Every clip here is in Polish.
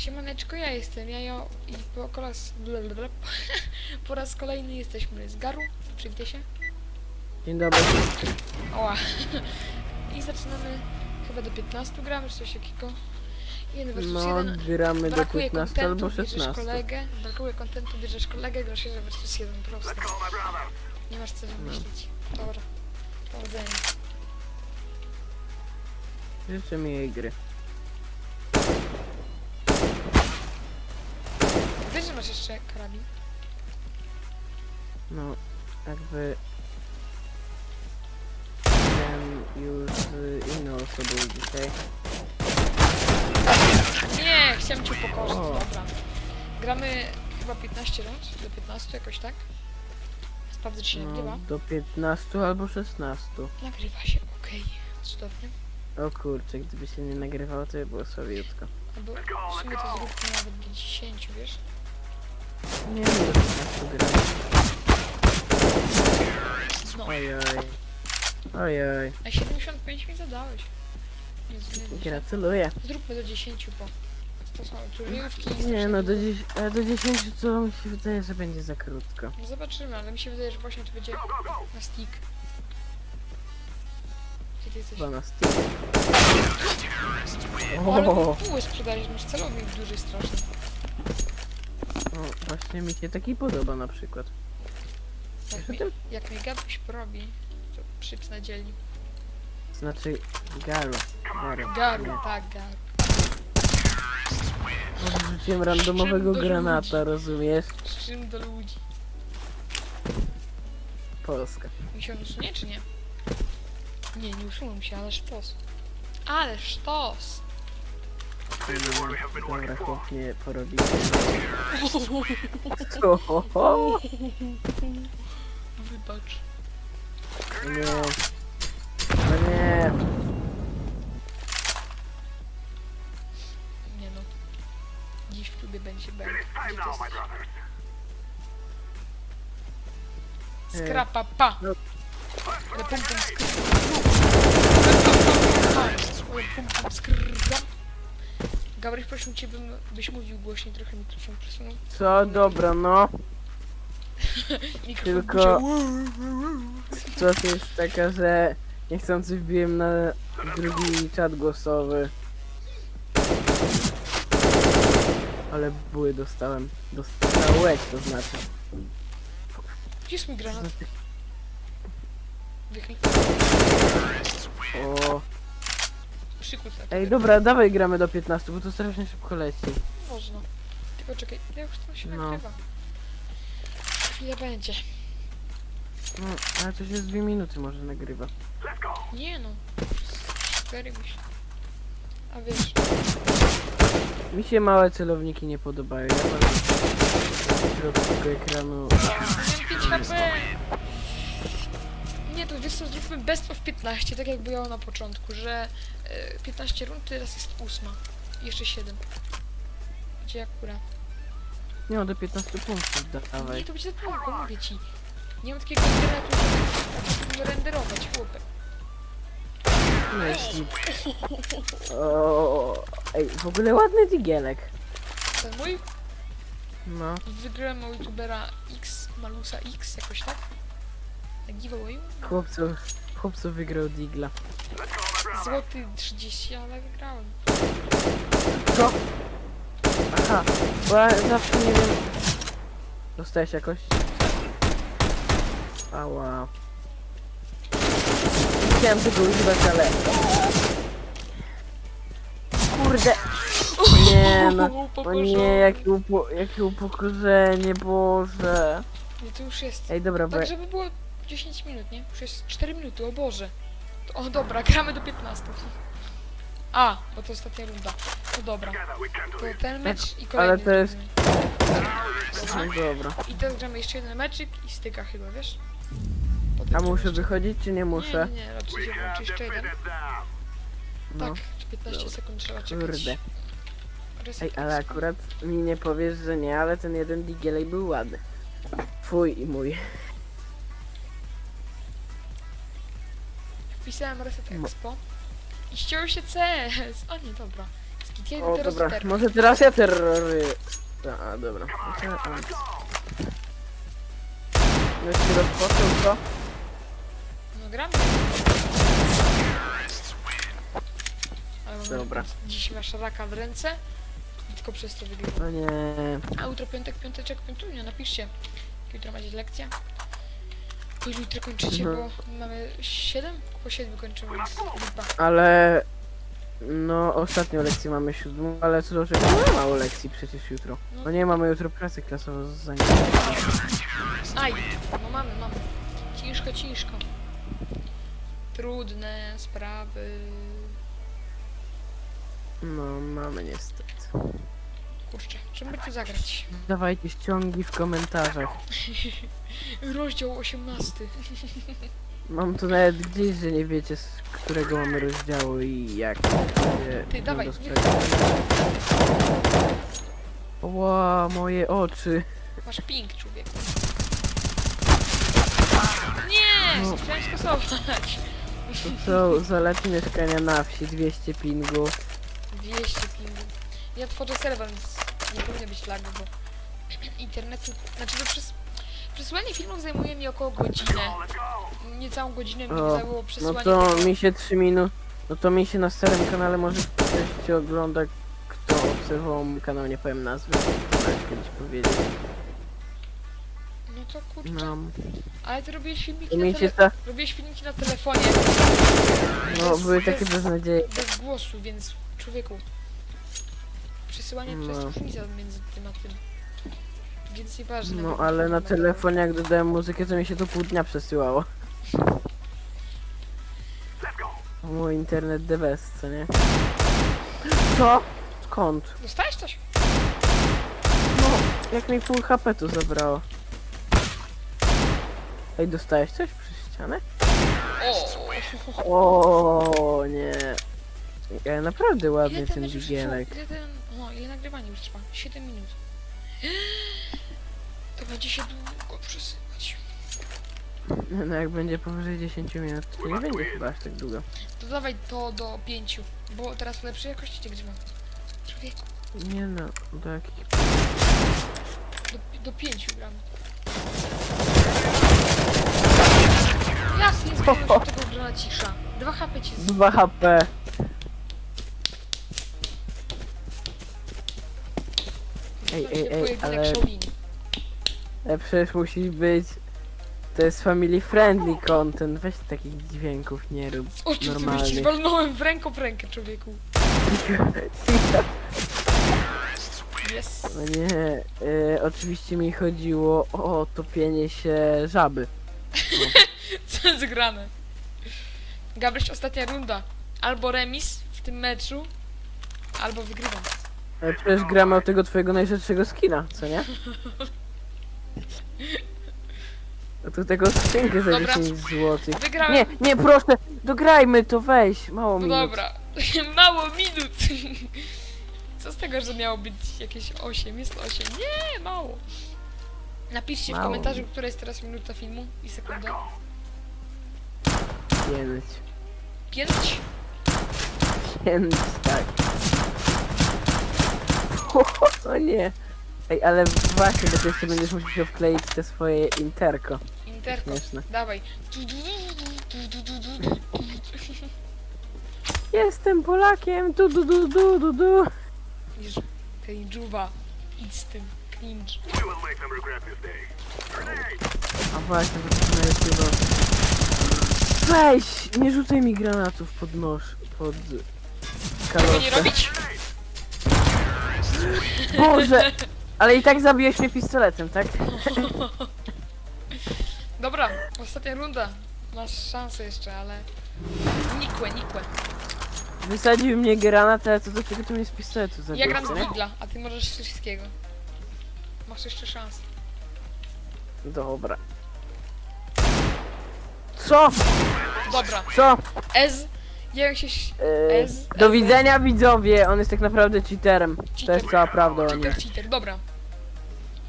Siemaneczko, ja jestem Jajo i po raz, po raz kolejny jesteśmy z Garu. Przywitaj się. Dzień dobry. Oła. I zaczynamy chyba do 15 gramy, czy coś takiego. Jeden versus No, jeden. gramy do Brakuje 15 kontentu, albo bierzesz 16. kolegę. Brakuje kontentu, bierzesz kolegę, grasz jeden versus jeden, prosto. Nie masz co No. wymyślić. Dobra. Powodzenia. Życzę miłej gry. Wiesz, że masz jeszcze karabin? No, jakby... Byłem już z inną osobą dzisiaj. Nie, chciałem cię pokorzyć, O. dobra. Gramy chyba 15 rund, do 15 jakoś tak? Sprawdzę, czy się nagrywa. No, do 15 albo 16. Nagrywa się, okej. Cudownie. O kurczę, gdyby się nie nagrywało, to by było słabiutko. Albo w sumie to zróbmy nawet do 10, wiesz? Nie wiem, 15 gramy. No. Ojoj. Ojoj. A 75 mi zadałeś. Nie. Gratuluję. Zróbmy do 10, bo to są turniejówki i Nie no, do, dziś, ale do 10 to mi się wydaje, że będzie za krótko. No zobaczymy, ale mi się wydaje, że właśnie to będzie na stick. Gdzie ty jesteś? Chyba na Steam. O, ale O, buły sprzedajesz, masz celownik duży straszny. O, właśnie mi się taki podoba na przykład. Jak Wiesz o mi, tym? jak mi gaduś porobi, to przyps na dzielni. Znaczy, Garu. Garu. Garu, Nie. tak, garu. Może rzuciłem randomowego do granata, ludzi. rozumiesz? Z czym do ludzi? Polska. Mi się on usunie, czy nie? Nie, nie usunął mi się, ale sztos. Ale sztos! Dobra, chłop mnie porobi. Ho, ho, ho. Wybacz. Nie. No nie. Nie no. Dziś w klubie będzie jest? Skrapa pa! No. Ale pum skrapa. Gabryś, prosił cię, bym, byś mówił głośniej, trochę mikrofon przesunął. Co, dobra, no. Mikrofon Tylko- budział. Sytuacja jest taka, że niechcący wbiłem na drugi czat głosowy. Ale były dostałem. Dostałeś, to znaczy. Gdzie jest mój granat? Wychyl. O. Ej, dobra, dawaj gramy do 15, bo to strasznie szybko leci. Można. Tylko czekaj, ja już to się No. nagrywa. Chwilę będzie. No, ale to się z dwie minuty może nagrywa. Nie no. Cztery myślę. A wiesz, Mi się małe celowniki nie podobają. Ja mam w środku tego ekranu. miałem 5 HP. Nie, to wiesz co, zróbmy best of 15, tak jak było na początku, że e, 15 rund, teraz jest 8. I jeszcze 7. Gdzie akurat? Nie, no, do 15 punktów Nie, dawaj. to będzie za długo, mówię ci. Nie mam takiego internetu, żeby tak renderować, chłopie. No jest nic. O, Ej, w ogóle ładny digielek. Ten mój No. wygrałem u youtubera X, Malusa X, jakoś tak? Na giveawayu? Chłopcu, chłopcu wygrał digla. Złoty 30, ale wygrałem. Co? Aha, bo ja zawsze nie wiem. Dostałeś jakoś? Ała. Nie Chciałem tego używać, ale... Kurde! Nie no, o nie, jakie, upo jakie upokorzenie, Boże. Nie, to już jest. Ej, dobra, bo Tak, żeby było 10 minut, nie? Już jest 4 minuty, o Boże. To, o dobra, gramy do 15. A, bo to ostatnia runda. No dobra. To ten mecz i kolejny. ale to jest- no Dobra. I teraz gramy jeszcze jeden meczyk i styka chyba, wiesz? Potem A muszę wychodzić, czy nie muszę? Nie, nie, raczej się włączy jeszcze jeden. No, Tak, 15 sekund trzeba czekać. kurde. Ej, ale akurat mi nie powiesz, że nie, ale ten jeden digielej był ładny. Twój i mój. Wpisałem Reset Expo i ściął się CS. O nie, dobra. Kiedy O, teraz dobra, może teraz ja terrory... A, dobra. No się rozpoczął, co? No. Ale mamy Dobra. Dziś masz raka w ręce. I tylko przez to wygrywa. No nie. A jutro piątek, piąteczek, piątunia, napiszcie. Jutro macie lekcja. Ilu jutro kończycie, bo mamy 7? Po 7 kończymy, więc lipa. Ale... No, ostatnią lekcję mamy siódmą, ale co do czego nie mało lekcji przecież jutro. No nie, mamy jutro pracę klasową z zajęć. Aj, no mamy, mamy. Ciężko, ciężko. Trudne sprawy. No, mamy niestety. Kurczę, czym by tu zagrać? Dawajcie ściągi w komentarzach. Rozdział 18. Mam tu nawet gdzieś, że nie wiecie z którego mamy rozdziału i jak. się Ty, dawaj, sprawy. Ła, moje oczy. Masz ping, człowiek. Nie! No. Chciałem skasować. To są zalety mieszkania na wsi, 200 pingu. 200 pingu. Ja tworzę serwer, nie powinno być lagu, bo internetu... Znaczy, to przez... Przesyłanie filmów zajmuje mi około godzinę. Niecałą godzinę mi O, zajęło No to tego. mi się 3 minut. No to mi się na starym kanale może ktoś się ogląda, kto obserwował mój kanał, nie powiem nazwy. Możesz kiedyś powiedzieć. No to kurczę. No, Ale ty robiłeś filmiki to na mi się tele... ta, Robiłeś filmiki na telefonie. no były takie bez, beznadzieje. bez głosu, więc człowieku. Przesyłanie No. różnica między tym a tym. Więc nieważne. No bo- ale na telefonie jak dodałem muzykę, to mi się to pół dnia przesyłało. Mój internet the best, co nie? Co? Skąd? Dostałeś coś? No, jak mi pół HP tu zabrało. Ej, dostałeś coś przez ścianę? O! Nie. Ja naprawdę ładny ten trwa? Ile ten... O, ile nagrywanie już trwa? 7 minut. To będzie się długo przesyłać. No jak będzie powyżej 10 minut, to nie będzie chyba aż tak długo. To dawaj to do 5, bo teraz w lepszej jakości cię grzewam. Człowieku, Nie no, do jakich... do, do 5 gram. Jasnie, zgadłem się tego grana cisza. 2 HP ci z... 2 HP. Ej, ej, ale-. Ale przecież musi być... To jest family friendly content, weź takich dźwięków nie rób. O ty Normalny. zwalnąłem w ręką w rękę, człowieku. Jest. No nie, e, oczywiście mi chodziło o topienie się żaby. Co jest grane? Gabryś, ostatnia runda. Albo remis w tym meczu, albo wygrywam. Ale przecież gramy o tego twojego najrzadszego skina, co nie? A tu tego skrzynkę za Dobra. 10 zł. Wygrałem. Nie, nie, proszę, dograjmy to, weź, mało No minut. dobra. Mało minut. Co z tego, że miało być jakieś 8? Jest 8. Nie, mało. Napiszcie w Mało. komentarzu, która jest teraz minuta filmu i sekunda. Pięć, 5. pięć, tak. O nie. Ej, ale właśnie, bo ty jeszcze będziesz musiał wkleić te swoje interko. Interko. Śmieszne. Dawaj. Jestem Polakiem, du du du du du du. Jezu, cringe'uwa. Idź z tym. Cringe. A właśnie, bo to na YouTube. Weź, nie rzucaj mi granatów pod nóż, pod Tego nie kalotę. robić? Boże! Ale i tak zabiłeś mnie pistoletem, tak? Dobra, ostatnia runda. Masz szansę jeszcze, ale... Nikłe, nikłe. Wysadził mnie granat, ale to do czego ty mnie z pistoletu zabiłeś, Ja gram z nie? A ty możesz z wszystkiego. Masz jeszcze szansę. Dobra. Co? Dobra, Co? Ez. Się... ś- Yy, Ez- do widzenia widzowie, on jest tak naprawdę cheaterem. To jest cała prawda o nim. Cheater, cheater, dobra.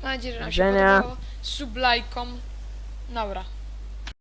Mam nadzieję, że nam się Widzenia. podobało. Sublajkom. Dobra.